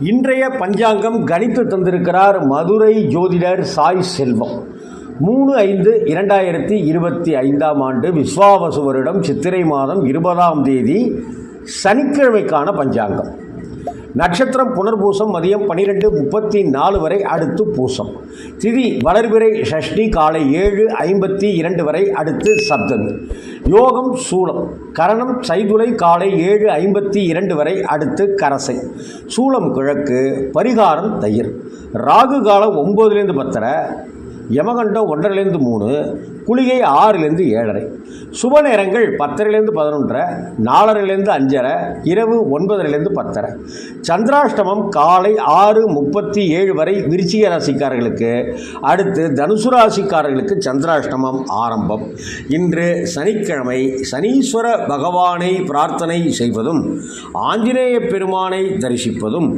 இன்றைய பஞ்சாங்கம் கணித்து தந்திருக்கிறார் மதுரை ஜோதிடர் சாய் செல்வம். மூணு ஐந்து இரண்டாயிரத்தி இருபத்தி ஐந்தாம் ஆண்டு விஸ்வாவசு வருடம் சித்திரை மாதம் இருபதாம் தேதி சனிக்கிழமைக்கான பஞ்சாங்கம். நட்சத்திரம் புனர்பூசம் மதியம் பன்னிரெண்டு முப்பத்தி நாலு வரை அடுத்து பூசம். திதி வளர்பிறை ஷஷ்டி காலை ஏழு ஐம்பத்தி இரண்டு வரை அடுத்து சப்தமி. யோகம் சூளம் கரணம் சைதுளை காலை ஏழு ஐம்பத்தி இரண்டு வரை அடுத்து கரசை. சூளம் கிழக்கு பரிகாரம் தயிர். ராகு காலம் ஒம்போதுலேருந்து பத்தரை யமகண்டம் ஒன்றரைலேருந்து மூணு குளிகை ஆறுலேருந்து ஏழரை. சுப நேரங்கள் பத்தரைலேருந்து பதினொன்றரை நாலரைலேருந்து அஞ்சரை இரவு ஒன்பதரைலேருந்து பத்தரை. சந்திராஷ்டமம் காலை ஆறு முப்பத்தி ஏழு வரை விருச்சிக ராசிக்காரர்களுக்கு அடுத்து தனுசு ராசிக்காரர்களுக்கு சந்திராஷ்டமம் ஆரம்பம். இன்று சனிக்கிழமை சனீஸ்வர பகவானை பிரார்த்தனை செய்வதும் ஆஞ்சநேய பெருமானை தரிசிப்பதும்